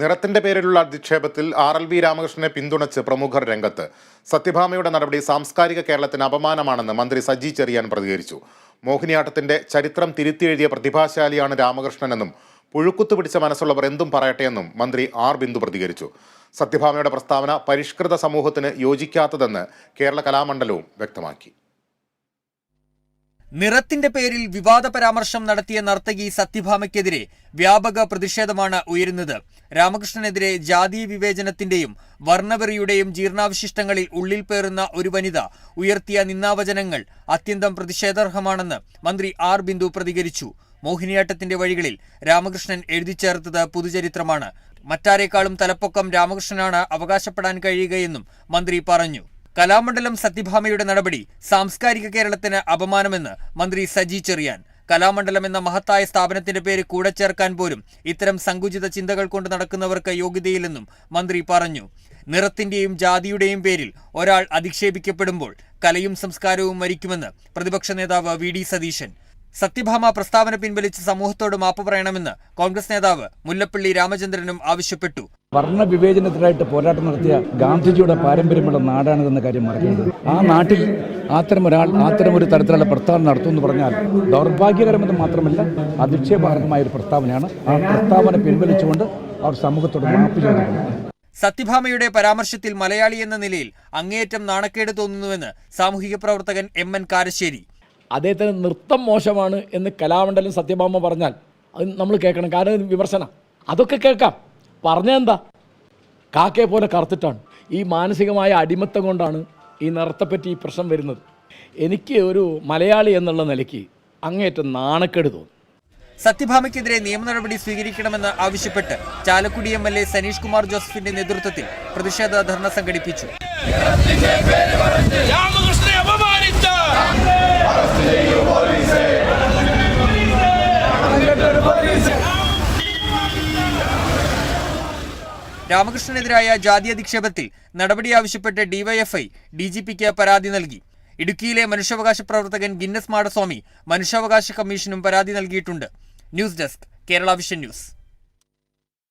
നിറത്തിന്റെ പേരിലുള്ള അധിക്ഷേപത്തിൽ R L V രാമകൃഷ്ണനെ പിന്തുണച്ച് പ്രമുഖർ രംഗത്ത്. സത്യഭാമയുടെ നടപടി സാംസ്കാരിക കേരളത്തിന് അപമാനമാണെന്ന് മന്ത്രി സജി ചെറിയാൻ പ്രതികരിച്ചു. മോഹിനിയാട്ടത്തിന്റെ ചരിത്രം തിരുത്തിയെഴുതിയ പ്രതിഭാശാലിയാണ് രാമകൃഷ്ണനെന്നും പുഴുക്കുത്തു പിടിച്ച മനസ്സുള്ളവർ എന്തും പറയട്ടെയെന്നും മന്ത്രി ആർ ബിന്ദു പ്രതികരിച്ചു. സത്യഭാമയുടെ പ്രസ്താവന പരിഷ്കൃത സമൂഹത്തിന് യോജിക്കാത്തതെന്ന് കേരള കലാമണ്ഡലവും വ്യക്തമാക്കി. നിറത്തിന്റെ പേരിൽ വിവാദ പരാമർശം നടത്തിയ നർത്തകി സത്യഭാമയ്ക്കെതിരെ വ്യാപക പ്രതിഷേധമാണ് ഉയരുന്നത്. രാമകൃഷ്ണനെതിരെ ജാതീയ വിവേചനത്തിന്റെയും വർണവെറിയുടെയും ജീർണാവശിഷ്ടങ്ങളിൽ ഉള്ളിൽ പേറുന്ന ഒരു വനിത ഉയർത്തിയ നിന്നാവചനങ്ങൾ അത്യന്തം പ്രതിഷേധാർഹമാണെന്ന് മന്ത്രി ആർ ബിന്ദു പ്രതികരിച്ചു. മോഹിനിയാട്ടത്തിന്റെ വഴികളിൽ രാമകൃഷ്ണൻ എഴുതി ചേർത്തത് പുതുചരിത്രമാണ്. മറ്റാരേക്കാളും തലപ്പൊക്കം രാമകൃഷ്ണനാണ് അവകാശപ്പെടാൻ കഴിയുകയെന്നും മന്ത്രി പറഞ്ഞു. കലാമണ്ഡലം സത്യഭാമയുടെ നടപടി സാംസ്കാരിക കേരളത്തിന് അപമാനമെന്ന് മന്ത്രി സജി ചെറിയാൻ. കലാമണ്ഡലം എന്ന മഹത്തായ സ്ഥാപനത്തിന്റെ പേര് കൂടെ ചേർക്കാൻ പോലും ഇത്തരം സങ്കുചിത ചിന്തകൾ കൊണ്ട് നടക്കുന്നവർക്ക് യോഗ്യതയില്ലെന്നും മന്ത്രി പറഞ്ഞു. നിറത്തിന്റെയും ജാതിയുടെയും പേരിൽ ഒരാൾ അധിക്ഷേപിക്കപ്പെടുമ്പോൾ കലയും സംസ്കാരവും മരിക്കുമെന്ന് പ്രതിപക്ഷ നേതാവ് വി ഡി സതീശൻ. സത്യഭാമ പ്രസ്താവന പിൻവലിച്ച് സമൂഹത്തോട് മാപ്പ് പറയണമെന്ന് കോൺഗ്രസ് നേതാവ് മുല്ലപ്പള്ളി രാമചന്ദ്രനും ആവശ്യപ്പെട്ടു. വർണവിവേചനത്തിനായിട്ട് പോരാട്ടം നടത്തിയ ഗാന്ധിജിയുടെ പാരമ്പര്യമുള്ള നാടാണിതെന്ന കാര്യം മറക്കുന്നത് ആ നാട്ടിൽ അത്തരം ഒരാൾ അത്തരം ഒരു തരത്തിലുള്ള പ്രസ്താവന നടത്തുമെന്ന് പറഞ്ഞാൽ ദൗർഭാഗ്യകരമെന്ന് മാത്രമല്ല അധിക്ഷേപാർഹമായ ഒരു പ്രസ്താവനയാണ്. ആ പ്രസ്താവന പിൻവലിച്ചുകൊണ്ട് അവർ സമൂഹത്തോട് മാപ്പ് ചോദിക്കണം സത്യഭാമയുടെ പരാമർശത്തിൽ മലയാളി എന്ന നിലയിൽ അങ്ങേയറ്റം നാണക്കേട് തോന്നുന്നുവെന്ന് സാമൂഹിക പ്രവർത്തകൻ എം എൻ കാരശ്ശേരി. അദ്ദേഹത്തിന് നൃത്തം മോശമാണ് എന്ന് കലാമണ്ഡലം സത്യഭാമ പറഞ്ഞാൽ അത് നമ്മൾ കേൾക്കണം. കാരണം വിമർശനം. അതൊക്കെ കേൾക്കാം. പറഞ്ഞതെന്താ കാക്കയെ പോലെ കറുത്തിട്ടാണ്. ഈ മാനസികമായ അടിമത്തം കൊണ്ടാണ് ഈ നിറത്തെപ്പറ്റി ഈ പ്രശ്നം വരുന്നത്. എനിക്ക് ഒരു മലയാളി എന്നുള്ള നിലയ്ക്ക് അങ്ങേറ്റം നാണക്കേട് തോന്നി. സത്യഭാമയ്ക്കെതിരെ നിയമ നടപടി സ്വീകരിക്കണമെന്ന് ആവശ്യപ്പെട്ട് Chalakudy M L A Saneesh Kumar ജോസഫിന്റെ നേതൃത്വത്തിൽ പ്രതിഷേധ ധർണ സംഘടിപ്പിച്ചു. രാമകൃഷ്ണനെതിരായ ജാതി അധിക്ഷേപത്തിൽ നടപടി ആവശ്യപ്പെട്ട് ഡിവൈഎഫ്ഐ ഡി ജി പിക്ക് പരാതി നൽകി. ഇടുക്കിയിലെ മനുഷ്യാവകാശ പ്രവർത്തകൻ ഗിന്നസ് മാടസ്വാമി മനുഷ്യാവകാശ കമ്മീഷനും പരാതി നൽകിയിട്ടുണ്ട്. News desk Kerala vision news.